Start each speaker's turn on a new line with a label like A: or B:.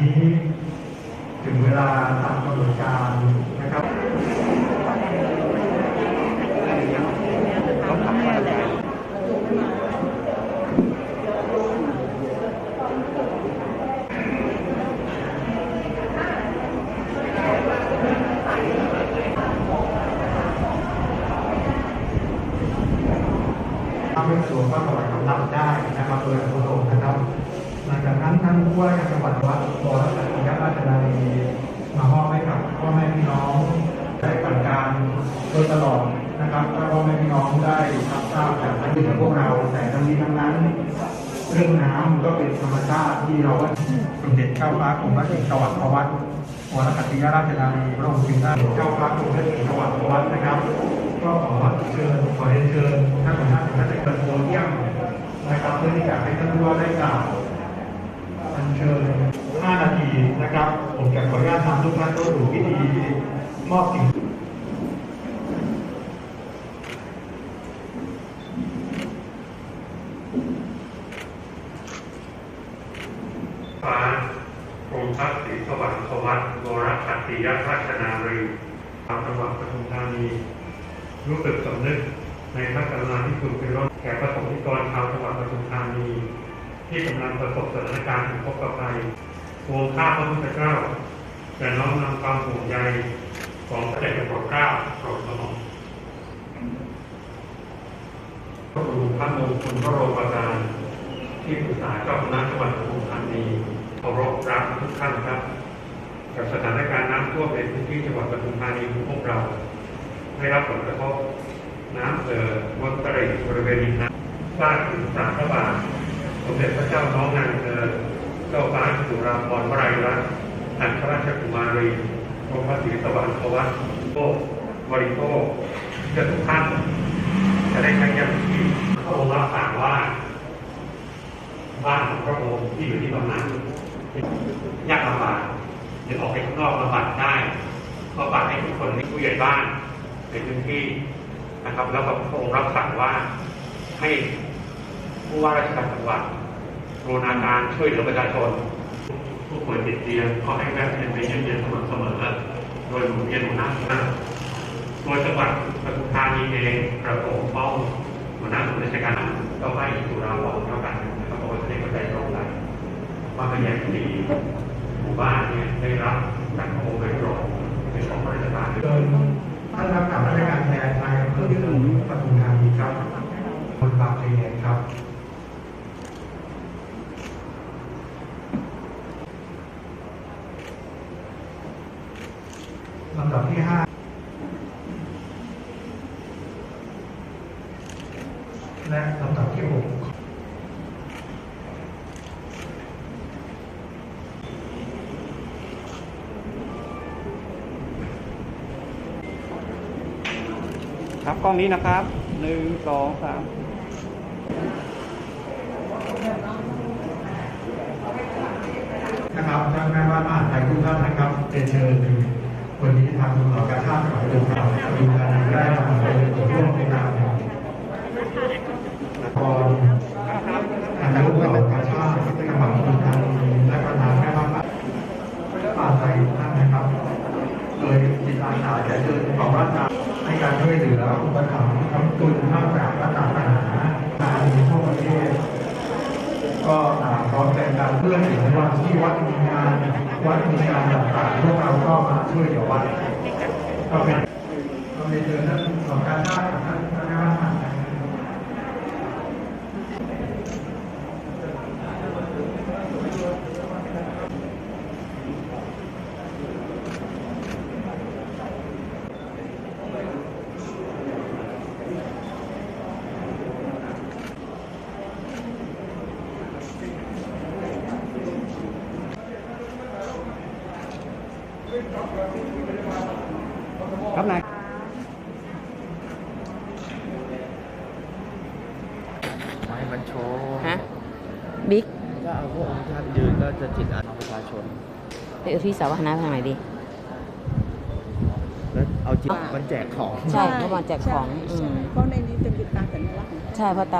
A: นี้ ถึงเวลาตามกำหนดการนะครับทำเป็นส่วนก็ถวายคำรับได้นะครับโดย ว่าราชการจังหวัดวัดบวรสัตยราชนาวีมามอบให้กับพ่อแม่พี่น้องได้ผ่นการโดยตลอดนะครับถ้าพ่อแม่พี่น้องได้รับทราบจากท่านที่พวกเราแต่ทั้งนี้ทั้งนั้น เรื่องน้ำก็เป็นธรรมชาติที่เราสมเด็จเจ้าฟ้ากรมระเอกจังหวัดพระวัดวรสัตยราชนาวีพระองค์จึงได้เจ้าฟ้ากรมระเอกจังหวัดพระวัดนะครับก็ขอเชิญขอเรียนเชิญท่านหัวหน้าท่านในเปิดโพเดียมนะครับเพื่อที่จะให้ท่านผู้ว่าได้กล่าว อัญเชิญ 5 นาทีนะครับ ผมจะขออนุญาตทำทุกท่านต้องดูพิธีมอบสิ่ง
B: ฟ้าองพระศรีสว่างสวัสดิ์วรคัตติยราชนารีทางจังหวัดปทุมธานีรู้สึกสำนึกในพระกรุณาธิคุณเป็นรถแขกประสงค์นิกรชาวจังหวัดปทุมธานี ที่กำลังประสบสถานการณ์อุทกภัยวงข้าพระพุทธเจ้าจะน้อมนำความห่วงใยของพระเดชพระคุณเกล้าโปรดสนองพระบรมพระมงคลพระโรปการที่ปรึกษาเจ้าคณะจังหวัดปทุมธานีเคารพรักทุกท่านครับ กับสถานการณ์น้ำท่วมในพื้นที่จังหวัดปทุมธานีของพวกเรา ได้รับผลกระทบน้ำเอ่อล้นตลิ่งบริเวณน้ำฟาดถึงสามพระบาท สมเด็จพระเจ้าน้องนางเธอ เจ้าฟ้าจุฬาภรณ์วลัยรัตน์อัครราชกุมารีกรมพระศรีสว่างควัตโภคบริโภคจะทุกท่านจะได้ใช้ยาที่พระองค์รับสั่งว่า บ้านของพระองค์ที่อยู่ที่บำนาญยากลำบากหรือออกไปข้างนอกลำบากได้ก็ฝากให้ทุกคนในผู้ใหญ่บ้านในพื้นที่นะครับ แล้วก็พระองค์รับสั่งว่าให้ผู้ว่าราชการจังหวัด กรุณาการช่วยเหลือประชาชนผู้ป่วยติดเตียงก็ให้แวะเวียนไปเยี่ยมเยียนสมอเสมอโดยหมุนเวียนหัวหน้าคณะโดยจังหวัดปทุมธานีเองกระผมเป้าหัวหน้าส่วนราชการก็ให้จุฬาภรณ์เท่ากันนะครับเพราะว่าจะได้เข้าใจตรงกันว่าพยานสี่หมู่บ้านเนี่ยได้รับจากพระองค์โดยตรงเป็นของราชการ
A: เชิญท่านรับกษาราชการแทนนายอำเภอที่หนึ่งปทุมธานีครับคนบางเพลงครับ ลำดับ ที่ห้าและลำดับที่หก
C: ครับกล้องนี้นะครับหนึ่งสองสาม
A: นะครับท่านแม่บ้านมหาไทยทุกท่านนะครับเรียนเชิญ วันนี้ทางสกาชาติจังหวัดอุดรธานีมีการได้ทำเป็นตัวร่วมในนามของนครนายกเหล่ากาชาติจังหวัดอุดรธานีและประธานแม่บ้านป่าไทยท่านนะครับ โดยจิตอาสาจะเชิญของราชการให้การช่วยเหลืออุปถัมภ์คำจุนนอกจากรัฐศาสนาการมีทั่วประเทศ ก็ต่างพร้อมใจกันเพื่อถึงวันที่วัดมีงานวัดมีงานต่างๆพวกเราก็มาช่วยเหลือวัดก็เป็นก็เป็นเจอท่านของการชาติกับท่านท่านรัฐมนตรี
C: ครับนาย
D: ไม่มันโชว์
E: ฮะบิ๊ก
D: ก็เอาพวกองค์ท่านยืนก็จะจิตอาสาประชาชน
E: ไปเอาที่สาวนาทางไหนดี
D: แล้วเอาจิตมันแจกของ
E: ใช่เพราะมาแจกของอื
F: ใช่
E: ม
F: เพราะในนี้จะเป็นการสัญลักษณ์ของ
E: ใช่เพราะตา